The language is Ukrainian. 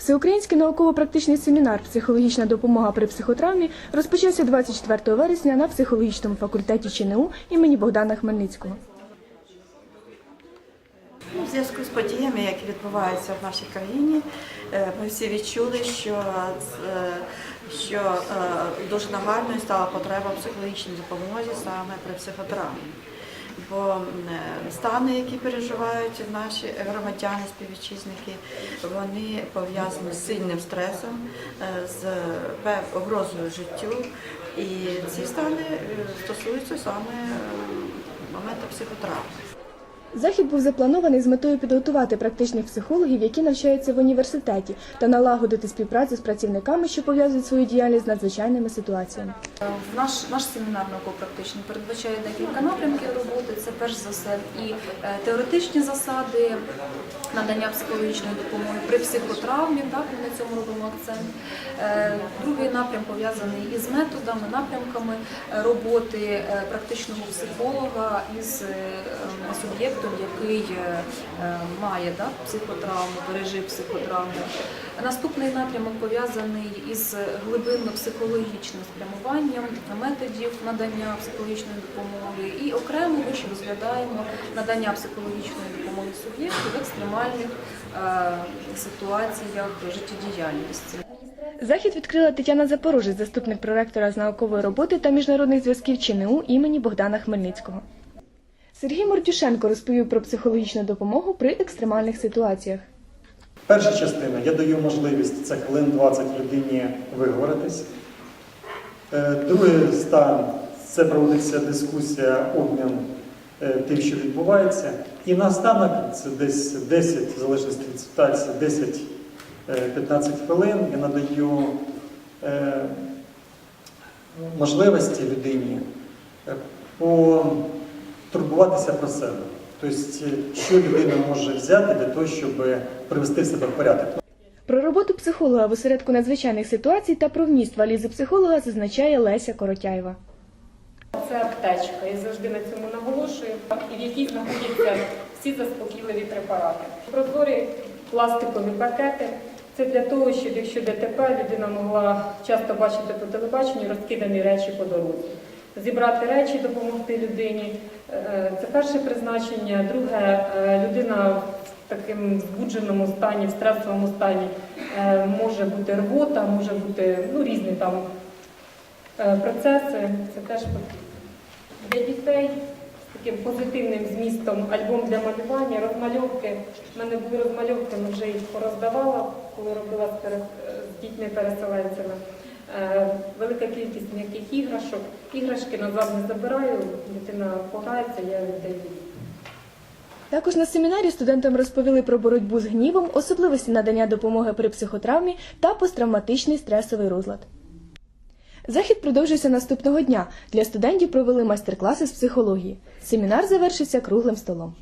Всеукраїнський науково-практичний семінар Психологічна допомога при психотравмі розпочався 24 вересня на психологічному факультеті ЧНУ імені Богдана Хмельницького. У зв'язку з подіями, які відбуваються в нашій країні, е, ми всі відчули, що, е, що е, дуже нагальною стала потреба в психологічній допомозі саме при психотравмі. Бо е, стани, які переживають наші громадяни, співвітчизники, вони пов'язані з сильним стресом, е, з погрозою життю. І ці стани е, стосуються саме моменту психотравми. Захід був запланований з метою підготувати практичних психологів, які навчаються в університеті, та налагодити співпрацю з працівниками, що пов'язують свою діяльність з надзвичайними ситуаціями. Наш, наш семінар науково-практичний передбачає декілька напрямків роботи. Це перш за все і е, теоретичні засади надання психологічної допомоги при психотравмі. Так ми на цьому робимо акцент. Е, Другий напрям пов'язаний із методами, напрямками е, роботи е, практичного психолога із е, е, суб'єктом, який е, е, має так, психотравму, пережив психотравму. Наступний напрямок пов'язаний із глибинно-психологічним спрямуванням методів надання психологічної допомоги і окремо ми ще розглядаємо надання психологічної допомоги суб'єкту в екстремальних е, ситуаціях життєдіяльності. Захід відкрила Тетяна Запорожець, заступник проректора з наукової роботи та міжнародних зв'язків ЧНУ імені Богдана Хмельницького. Сергій Мордюшенко розповів про психологічну допомогу при екстремальних ситуаціях. Перша частина я даю можливість це хвилин 20 людині виговоритись. Е, Другий стан це проводиться дискусія, обмін е, тим, що відбувається. І наостанок це десь 10, в залежності від ситуації, 10-15 хвилин я надаю е, можливості людині е, потурбуватися про себе. Тобто, е, що людина може взяти для того, щоб привести себе в порядок. Про роботу психолога в осередку надзвичайних ситуацій та про вміст валізи психолога зазначає Леся Коротяєва. Це аптечка, і завжди на цьому наголошую, і в якій знаходяться всі заспокійливі препарати. Прозорі пластикові пакети. Це для того, щоб якщо ДТП, людина могла часто бачити по телебаченню розкидані речі по дорозі. Зібрати речі, допомогти людині. Е, Це перше призначення. Друге, е, людина в такому збудженому стані, в стресовому стані е, може бути рвота, може бути ну, різні там процеси. Це теж. Для дітей з таким позитивним змістом альбом для малювання, розмальовки. У мене були розмальовки, ми вже їх пороздавала, коли робила з дітьми-переселенцями. Е, Велика кількість м'яких іграшок. Іграшки назад не забираю, дитина пограється, я віддаю. Також на семінарі студентам розповіли про боротьбу з гнівом, особливості надання допомоги при психотравмі та посттравматичний стресовий розлад. Захід продовжився наступного дня. Для студентів провели майстер-класи з психології. Семінар завершився круглим столом.